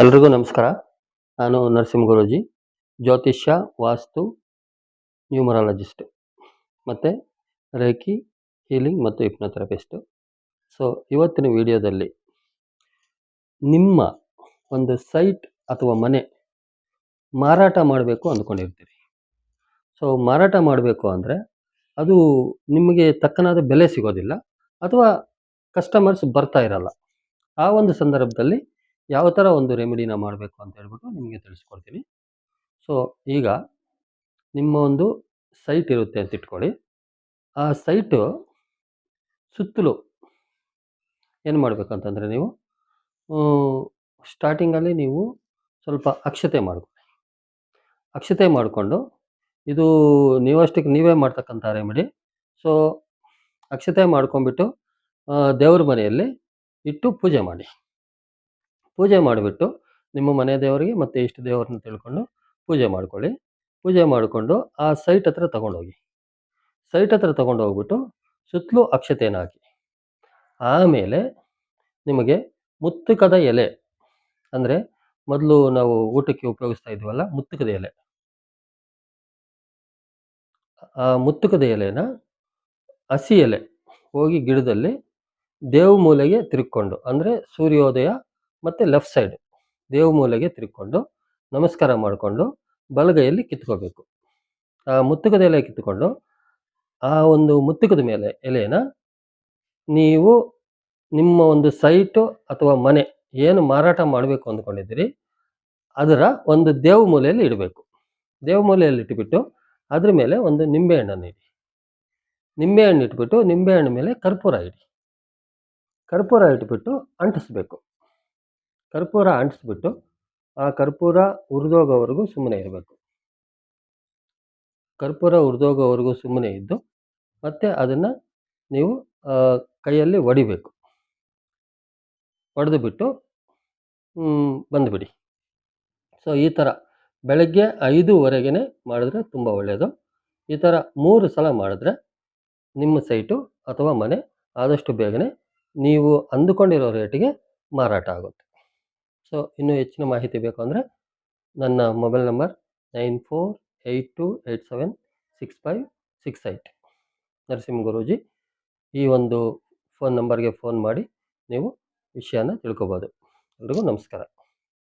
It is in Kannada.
ಎಲ್ರಿಗೂ ನಮಸ್ಕಾರ. ನಾನು ನರಸಿಂಹ ಗುರೂಜಿ, ಜ್ಯೋತಿಷ್ಯ, ವಾಸ್ತು, ನ್ಯೂಮರಾಲಜಿಸ್ಟ್ ಮತ್ತು ರೇಖಿ, ಹೀಲಿಂಗ್ ಮತ್ತು ಹಿಪ್ನೋಥೆರಪಿಸ್ಟು. ಸೊ, ಇವತ್ತಿನ ವಿಡಿಯೋದಲ್ಲಿ ನಿಮ್ಮ ಒಂದು ಸೈಟ್ ಅಥವಾ ಮನೆ ಮಾರಾಟ ಮಾಡಬೇಕು ಅಂದ್ಕೊಂಡಿರ್ತೀರಿ. ಸೊ, ಮಾರಾಟ ಮಾಡಬೇಕು ಅಂದರೆ ಅದು ನಿಮಗೆ ತಕ್ಕನಾದ ಬೆಲೆ ಸಿಗೋದಿಲ್ಲ ಅಥವಾ ಕಸ್ಟಮರ್ಸ್ ಬರ್ತಾ ಇರಲ್ಲ. ಆ ಒಂದು ಸಂದರ್ಭದಲ್ಲಿ ಯಾವ ಥರ ಒಂದು ರೆಮಿಡಿನ ಮಾಡಬೇಕು ಅಂತ ಹೇಳ್ಬಿಟ್ಟು ನಿಮಗೆ ತಿಳಿಸ್ಕೊಡ್ತೀನಿ. ಸೊ ಈಗ ನಿಮ್ಮ ಒಂದು ಸೈಟ್ ಇರುತ್ತೆ ಅಂತ ಇಟ್ಕೊಳ್ಳಿ. ಆ ಸೈಟು ಸುತ್ತಲೂ ಏನು ಮಾಡಬೇಕಂತಂದರೆ ನೀವು ಸ್ಟಾರ್ಟಿಂಗಲ್ಲಿ ನೀವು ಸ್ವಲ್ಪ ಅಕ್ಷತೆ ಮಾಡಿಕೊಳ್ಳಿ. ಅಕ್ಷತೆ ಮಾಡಿಕೊಂಡು ಇದು ನೀವಷ್ಟಕ್ಕೆ ನೀವೇ ಮಾಡ್ತಕ್ಕಂಥ ರೆಮಿಡಿ ಸೊ ಅಕ್ಷತೆ ಮಾಡ್ಕೊಂಬಿಟ್ಟು ದೇವ್ರ ಮನೆಯಲ್ಲಿ ಇಟ್ಟು ಪೂಜೆ ಮಾಡಿ. ಪೂಜೆ ಮಾಡಿಬಿಟ್ಟು ನಿಮ್ಮ ಮನೆ ದೇವರಿಗೆ ಮತ್ತು ಇಷ್ಟ ದೇವರನ್ನ ತಿಳ್ಕೊಂಡು ಪೂಜೆ ಮಾಡ್ಕೊಳ್ಳಿ. ಪೂಜೆ ಮಾಡಿಕೊಂಡು ಆ ಸೈಟ್ ಹತ್ರ ತಗೊಂಡೋಗಿ. ಸೈಟ್ ಹತ್ರ ತಗೊಂಡೋಗ್ಬಿಟ್ಟು ಸುತ್ತಲೂ ಅಕ್ಷತೆಯನ್ನು ಹಾಕಿ. ಆಮೇಲೆ ನಿಮಗೆ ಮುತ್ತುಕದ ಎಲೆ, ಅಂದರೆ ಮೊದಲು ನಾವು ಊಟಕ್ಕೆ ಉಪಯೋಗಿಸ್ತಾ ಇದ್ವಲ್ಲ, ಮುತ್ತುಕದ ಎಲೆ. ಆ ಮುತ್ತುಕದ ಎಲೆನ ಹಸಿ ಎಲೆ ಹೋಗಿ ಗಿಡದಲ್ಲಿ ದೇವ ಮೂಲೆಗೆ ತಿರುಕೊಂಡು ಅಂದರೆ ಸೂರ್ಯೋದಯ ಮತ್ತು ಲೆಫ್ಟ್ ಸೈಡ್ ದೇವ ಮೂಲೆಗೆ ತಿರುಗ್ಕೊಂಡು ನಮಸ್ಕಾರ ಮಾಡಿಕೊಂಡು ಬಲಗೈಯಲ್ಲಿ ಕಿತ್ಕೋಬೇಕು. ಆ ಮುತ್ತುಕದ ಎಲೆ ಕಿತ್ಕೊಂಡು ಆ ಒಂದು ಮುತ್ತುಕದ ಮೇಲೆ ಎಲೆನ ನೀವು ನಿಮ್ಮ ಒಂದು ಸೈಟು ಅಥವಾ ಮನೆ ಏನು ಮಾರಾಟ ಮಾಡಬೇಕು ಅಂದ್ಕೊಂಡಿದ್ದೀರಿ, ಅದರ ಒಂದು ದೇವ ಮೂಲೆಯಲ್ಲಿ ಇಡಬೇಕು. ದೇವ ಮೂಲೆಯಲ್ಲಿ ಇಟ್ಬಿಟ್ಟು ಅದ್ರ ಮೇಲೆ ಒಂದು ನಿಂಬೆಹಣ್ಣನ್ನು ಇಡಿ. ನಿಂಬೆಹಣ್ಣು ಇಟ್ಬಿಟ್ಟು ನಿಂಬೆಹಣ್ಣು ಮೇಲೆ ಕರ್ಪೂರ ಇಡಿ. ಕರ್ಪೂರ ಇಟ್ಬಿಟ್ಟು ಅಂಟಿಸ್ಬೇಕು. ಕರ್ಪೂರ ಅಂಟಿಸ್ಬಿಟ್ಟು ಆ ಕರ್ಪೂರ ಉರಿದೋಗೋವರೆಗೂ ಸುಮ್ಮನೆ ಇರಬೇಕು. ಕರ್ಪೂರ ಉರಿದೋಗೋವರೆಗೂ ಸುಮ್ಮನೆ ಇದ್ದು ಮತ್ತೆ ಅದನ್ನು ನೀವು ಕೈಯಲ್ಲಿ ಒಡಿಬೇಕು. ಒಡೆದು ಬಿಟ್ಟು ಬಂದುಬಿಡಿ. ಸೊ ಈ ಥರ ಬೆಳಗ್ಗೆ ಐದುವರೆಗೆ ಮಾಡಿದ್ರೆ ತುಂಬ ಒಳ್ಳೆಯದು ಈ ಥರ ಮೂರು ಸಲ ಮಾಡಿದ್ರೆ ನಿಮ್ಮ ಸೈಟು ಅಥವಾ ಮನೆ ಆದಷ್ಟು ಬೇಗನೆ ನೀವು ಅಂದುಕೊಂಡಿರೋ ರೇಟಿಗೆ ಮಾರಾಟ ಆಗುತ್ತೆ. ಸೊ, ಇನ್ನೂ ಹೆಚ್ಚಿನ ಮಾಹಿತಿ ಬೇಕು ಅಂದರೆ ನನ್ನ mobile number nine four, eight two, eight seven, six five, six eight Narasimha Guruji, ಈ ಒಂದು ಫೋನ್ ನಂಬರ್ಗೆ ಫೋನ್ ಮಾಡಿ ನೀವು ವಿಷಯನ ತಿಳ್ಕೊಬೋದು. ಎಲ್ರಿಗೂ ನಮಸ್ಕಾರ.